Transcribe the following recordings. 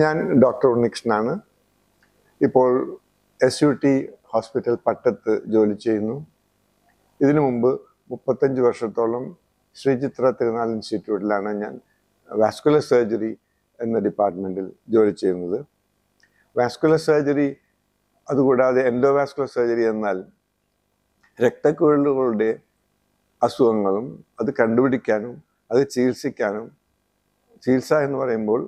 ഞാൻ ഡോക്ടർ ഉണ്ണികൃഷ്ണനാണ്. ഇപ്പോൾ എസ് യു ടി ഹോസ്പിറ്റൽ പട്ടത്ത് ജോലി ചെയ്യുന്നു. ഇതിനു മുമ്പ് മുപ്പത്തഞ്ച് വർഷത്തോളം ശ്രീചിത്ര തിരുനാൾ ഇൻസ്റ്റിറ്റ്യൂട്ടിലാണ് ഞാൻ വാസ്കുലർ സർജറി എന്ന ഡിപ്പാർട്ട്മെന്റിൽ ജോലി ചെയ്യുന്നത്. വാസ്കുലർ സർജറി അതുകൂടാതെ എൻഡോവാസ്കുലർ സർജറി എന്നാൽ രക്തക്കുഴലുകളുടെ അസുഖങ്ങളും അത് കണ്ടുപിടിക്കാനും അത് ചികിത്സിക്കാനും ചികിത്സ എന്ന് പറയുമ്പോൾ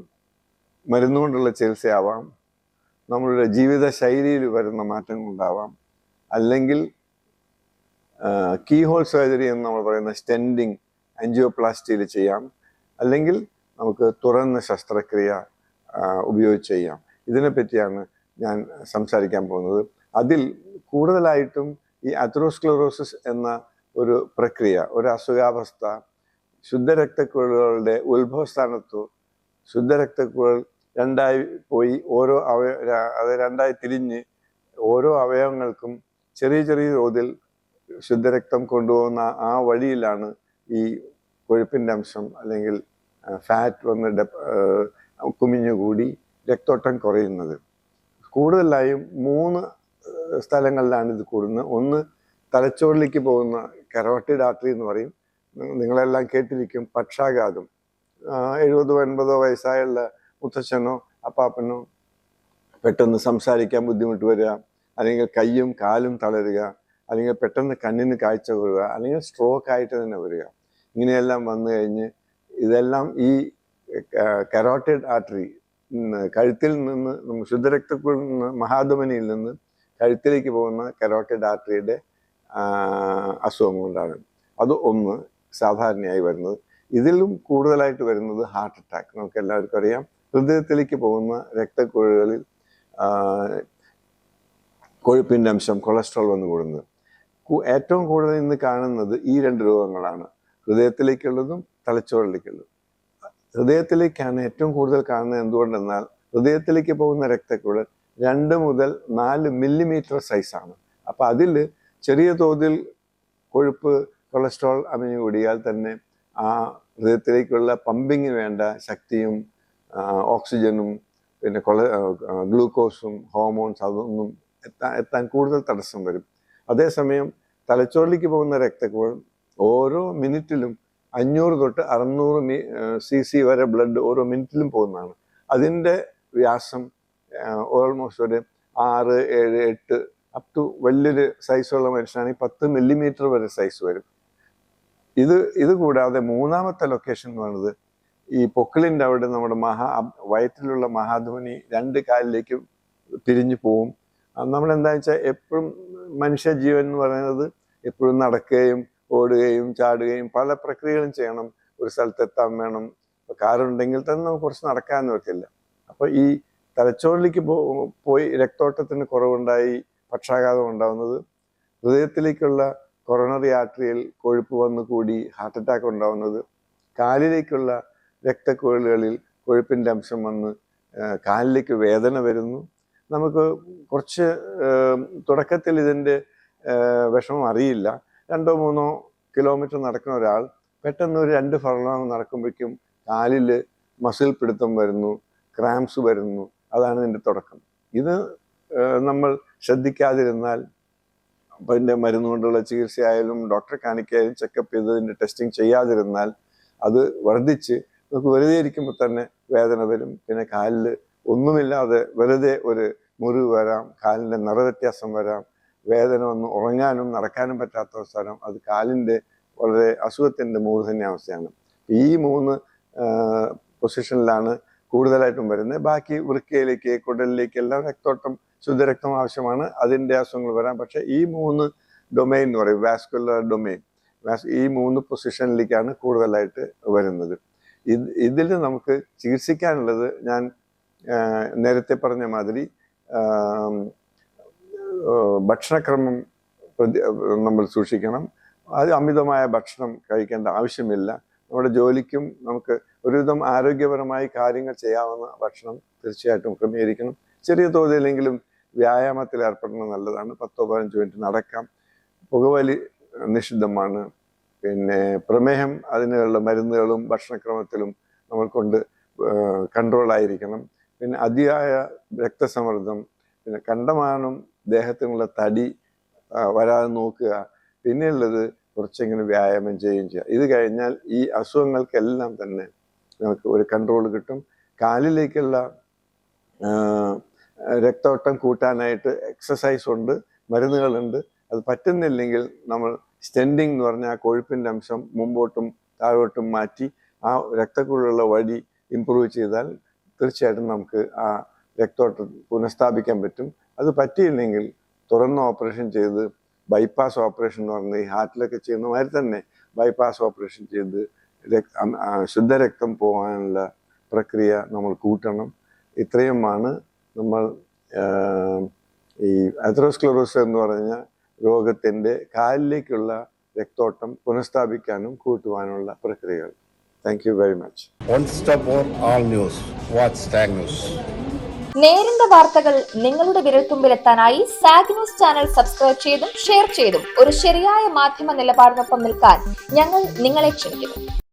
മരുന്നുകൊണ്ടുള്ള ചികിത്സയാവാം. നമ്മളുടെ ജീവിത ശൈലിയിൽ വരുന്ന മാറ്റങ്ങൾ ഉണ്ടാവാം അല്ലെങ്കിൽ കീഹോൾ സർജറി എന്ന് നമ്മൾ പറയുന്ന സ്റ്റെൻഡിങ് ആൻജിയോപ്ലാസ്റ്റിയിൽ ചെയ്യാം. അല്ലെങ്കിൽ നമുക്ക് തുറന്ന ശസ്ത്രക്രിയ ഉപയോഗിച്ച് ചെയ്യാം. ഇതിനെപ്പറ്റിയാണ് ഞാൻ സംസാരിക്കാൻ പോകുന്നത്. അതിൽ കൂടുതലായിട്ടും ഈ അത്രോസ്ക്ലറോസിസ് എന്ന ഒരു പ്രക്രിയ ഒരു അസുഖാവസ്ഥ ശുദ്ധരക്തക്കുഴലുകളുടെ ഉത്ഭവസ്ഥാനത്തു ശുദ്ധരക്തക്കുഴൽ രണ്ടായി പോയി ഓരോ അവയ അത് രണ്ടായി തിരിഞ്ഞ് ഓരോ അവയവങ്ങൾക്കും ചെറിയ ചെറിയ തോതിൽ ശുദ്ധരക്തം കൊണ്ടുപോകുന്ന ആ വഴിയിലാണ് ഈ കൊഴുപ്പിന്റെ അംശം അല്ലെങ്കിൽ ഫാറ്റ് വന്ന് ആ, കുമിഞ്ഞുകൂടി രക്തോട്ടം കുറയുന്നത്. കൂടുതലായും മൂന്ന് സ്ഥലങ്ങളിലാണ് ഇത് കൂടുന്നത്. ഒന്ന് തലച്ചോറിലേക്ക് പോകുന്ന കരോട്ടിഡ് ആർട്ടറി എന്ന് പറയും. നിങ്ങളെല്ലാം കേട്ടിരിക്കും പക്ഷാഘാതം. എഴുപതോ എൺപതോ വയസ്സായുള്ള മുത്തച്ഛനോ അപ്പാപ്പനോ പെട്ടെന്ന് സംസാരിക്കാൻ ബുദ്ധിമുട്ട് വരിക അല്ലെങ്കിൽ കയ്യും കാലും തളരുക അല്ലെങ്കിൽ പെട്ടെന്ന് കണ്ണിന് കാഴ്ച കുറയുക അല്ലെങ്കിൽ സ്ട്രോക്ക് ആയിട്ട് തന്നെ വരിക. ഇങ്ങനെയെല്ലാം വന്നു കഴിഞ്ഞ് ഇതെല്ലാം ഈ കരോട്ടിഡ് ആർട്ടറി കഴുത്തിൽ നിന്ന് നിന്ന് മഹാധമനിയിൽ നിന്ന് കഴുത്തിലേക്ക് പോകുന്ന കരോട്ടിഡ് ആർട്ടറിയുടെ അസുഖം കൊണ്ടാണ്. അത് ഒന്ന് സാധാരണയായി വരുന്നത്. ഇതിലും കൂടുതലായിട്ട് വരുന്നത് ഹാർട്ട് അറ്റാക്ക് നമുക്ക് എല്ലാവർക്കും അറിയാം. ഹൃദയത്തിലേക്ക് പോകുന്ന രക്തക്കുഴലുകളിൽ കൊഴുപ്പിന്റെ അംശം കൊളസ്ട്രോൾ വന്നു കൂടുന്നത്. ഏറ്റവും കൂടുതൽ ഇന്ന് കാണുന്നത് ഈ രണ്ട് രോഗങ്ങളാണ്. ഹൃദയത്തിലേക്കുള്ളതും തലച്ചോറിലേക്കുള്ളതും. ഹൃദയത്തിലേക്കാണ് ഏറ്റവും കൂടുതൽ കാണുന്നത് എന്തുകൊണ്ടെന്നാൽ ഹൃദയത്തിലേക്ക് പോകുന്ന രക്തക്കുഴൽ രണ്ട് മുതൽ നാല് മില്ലിമീറ്റർ സൈസാണ് അപ്പം അതിൽ ചെറിയ തോതിൽ കൊഴുപ്പ് കൊളസ്ട്രോൾ അമിഞ്ഞു കൂടിയാൽ തന്നെ ആ ഹൃദയത്തിലേക്കുള്ള പമ്പിങ്ങിന് വേണ്ട ശക്തിയും ഓക്സിജനും പിന്നെ കൊള ഗ്ലൂക്കോസും ഹോർമോൺസ് അതൊന്നും എത്താൻ എത്താൻ കൂടുതൽ തടസ്സം വരും. അതേസമയം തലച്ചോറിലേക്ക് പോകുന്ന രക്തക്കുഴൽ ഓരോ മിനിറ്റിലും അഞ്ഞൂറ് തൊട്ട് അറുന്നൂറ് മി സി സി വരെ ബ്ലഡ് ഓരോ മിനിറ്റിലും പോകുന്നതാണ്. അതിന്റെ വ്യാസം ഓൾമോസ്റ്റ് ഒരു ആറ് ഏഴ് എട്ട് അപ് ടു വലിയൊരു സൈസുള്ള മനുഷ്യനാണെങ്കിൽ പത്ത് മില്ലിമീറ്റർ വരെ സൈസ് വരും. ഇത് ഇത് കൂടാതെ മൂന്നാമത്തെ ലൊക്കേഷൻ എന്ന് പറയുന്നത് ഈ പൊക്കിളിന്റെ അവിടെ നമ്മുടെ മഹാ വയറ്റിലുള്ള മഹാധ്വനി രണ്ട് കാലിലേക്ക് തിരിഞ്ഞു പോവും. നമ്മളെന്താ വെച്ചാൽ എപ്പോഴും മനുഷ്യ ജീവൻ എന്ന് പറയുന്നത് എപ്പോഴും നടക്കുകയും ഓടുകയും ചാടുകയും പല പ്രക്രിയകളും ചെയ്യണം. ഒരു സ്ഥലത്ത് എത്താൻ വേണം. ഇപ്പൊ കാറുണ്ടെങ്കിൽ തന്നെ നമുക്ക് കുറച്ച് നടക്കാൻ പറ്റില്ല അപ്പോൾ ഈ തലച്ചോറിലേക്ക് പോയി രക്തോട്ടത്തിന് കുറവുണ്ടായി പക്ഷാഘാതം ഉണ്ടാവുന്നത് ഹൃദയത്തിലേക്കുള്ള കൊറോണറി ആർട്ടറിയിൽ കൊഴുപ്പ് വന്നു കൂടി ഹാർട്ട് അറ്റാക്ക് ഉണ്ടാവുന്നത് കാലിലേക്കുള്ള രക്തക്കുഴലുകളിൽ കൊഴുപ്പിന്റെ അംശം വന്ന് കാലിലേക്ക് വേദന വരുന്നു. നമുക്ക് കുറച്ച് തുടക്കത്തിൽ ഇതിന്റെ വിഷമം അറിയില്ല. രണ്ടോ മൂന്നോ കിലോമീറ്റർ നടക്കുന്ന ഒരാൾ പെട്ടെന്ന് ഒരു രണ്ട് ഫർലോങ് നടക്കുമ്പോഴേക്കും കാലിൽ മസിൽ പിടുത്തം വരുന്നു ക്രാംസ് വരുന്നു. അതാണ് ഇതിന്റെ തുടക്കം. ഇത് നമ്മൾ ശ്രദ്ധിക്കാതിരുന്നാൽ അപ്പം ഇതിന്റെ മരുന്ന് കൊണ്ടുള്ള ചികിത്സയായാലും ഡോക്ടറെ കാണിക്കായാലും ചെക്കപ്പ് ചെയ്തതിന്റെ ടെസ്റ്റിംഗ് ചെയ്യാതിരുന്നാൽ അത് വർദ്ധിച്ച് നമുക്ക് വെറുതെ ഇരിക്കുമ്പോൾ തന്നെ വേദന വരും. പിന്നെ കാലിൽ ഒന്നുമില്ലാതെ വെറുതെ ഒരു മുറിവ് വരാം കാലിന്റെ നിറവ്യത്യാസം വരാം വേദന ഒന്ന് ഉറങ്ങാനും നടക്കാനും പറ്റാത്ത അവസരം അത് കാലിന്റെ വളരെ അസുഖത്തിന്റെ മൂർധന്യാവസ്ഥയാണ്. ഈ മൂന്ന് പൊസിഷനിലാണ് കൂടുതലായിട്ടും വരുന്നത്. ബാക്കി വൃക്കയിലേക്ക് കുടലിലേക്ക് എല്ലാം രക്തോട്ടം ശുദ്ധരക്തം ആവശ്യമാണ്. അതിന്റെ അസുഖങ്ങൾ വരാം. പക്ഷേ ഈ മൂന്ന് ഡൊമൈൻ എന്ന് പറയും വാസ്കുലർ ഡൊമൈൻ ഈ മൂന്ന് പൊസിഷനിലേക്കാണ് കൂടുതലായിട്ട് വരുന്നത്. ഇത് ഇതിൽ നമുക്ക് ചികിത്സിക്കാനുള്ളത് ഞാൻ നേരത്തെ പറഞ്ഞ മാതിരി ഭക്ഷണക്രമം നമ്മൾ സൂക്ഷിക്കണം. അത് അമിതമായ ഭക്ഷണം കഴിക്കേണ്ട ആവശ്യമില്ല. നമ്മുടെ ജോലിക്കും നമുക്ക് ഒരുവിധം ആരോഗ്യപരമായി കാര്യങ്ങൾ ചെയ്യാവുന്ന ഭക്ഷണം തീർച്ചയായിട്ടും ക്രമീകരിക്കണം. ചെറിയ തോതിലെങ്കിലും വ്യായാമത്തിൽ ഏർപ്പെടുന്നത് നല്ലതാണ്. പത്തോ പതിനഞ്ചോ മിനിറ്റ് നടക്കാം. പുകവലി നിഷിദ്ധമാണ്. പിന്നെ പ്രമേഹം അതിനുള്ള മരുന്നുകളും ഭക്ഷണക്രമത്തിലും നമ്മൾ കൊണ്ട് കൺട്രോളായിരിക്കണം. പിന്നെ അതിയായ രക്തസമ്മർദ്ദം പിന്നെ കണ്ടമാനം ദേഹത്തിനുള്ള തടി വരാതെ നോക്കുക. പിന്നെയുള്ളത് കുറച്ചെങ്കിലും വ്യായാമം ചെയ്യുകയും ചെയ്യുക. ഇത് കഴിഞ്ഞാൽ ഈ അസുഖങ്ങൾക്കെല്ലാം തന്നെ നമുക്ക് ഒരു കൺട്രോൾ കിട്ടും. കാലിലേക്കുള്ള രക്തോട്ടം കൂട്ടാനായിട്ട് എക്സസൈസ് ഉണ്ട് മരുന്നുകളുണ്ട്. അത് പറ്റുന്നില്ലെങ്കിൽ നമ്മൾ സ്റ്റെൻഡിങ് എന്ന് പറഞ്ഞാൽ ആ കൊഴുപ്പിന്റെ അംശം മുമ്പോട്ടും താഴോട്ടും മാറ്റി ആ രക്തക്കുള്ളിലുള്ള വഴി ഇമ്പ്രൂവ് ചെയ്താൽ തീർച്ചയായിട്ടും നമുക്ക് ആ രക്തോട്ടം പുനഃസ്ഥാപിക്കാൻ പറ്റും. അത് പറ്റിയില്ലെങ്കിൽ തുറന്ന ഓപ്പറേഷൻ ചെയ്ത് ബൈപ്പാസ് ഓപ്പറേഷൻ എന്ന് പറഞ്ഞ് ഈ ഹാർട്ടിലൊക്കെ ചെയ്യുന്ന മാതിരി തന്നെ ബൈപ്പാസ് ഓപ്പറേഷൻ ചെയ്ത് ശുദ്ധരക്തം പോകാനുള്ള പ്രക്രിയ നമ്മൾ കൂട്ടണം. ഇത്രയുമാണ് നമ്മൾ ഈ അത്രോസ്ക്ലറോസ് എന്ന് പറഞ്ഞ രോഗത്തിന്റെ കാലിലേക്കുള്ള രക്തോട്ടം പുനഃസ്ഥാപിക്കാനും കൂട്ടുവാനുള്ള പ്രക്രിയകൾ thank you very much One stop for all news. Watch Tag News. നേരിന്റെ വാർത്തകൾ നിങ്ങളുടെ വിരൽത്തുമ്പിലെത്താനായി സാഗ് ന്യൂസ് ചാനൽ സബ്സ്ക്രൈബ് ചെയ്തും ഷെയർ ചെയ്തും ഒരു ശരിയായ മാധ്യമ നിലപാടിനൊപ്പം നിൽക്കാൻ ഞങ്ങൾ നിങ്ങളെ ക്ഷണിക്കുന്നു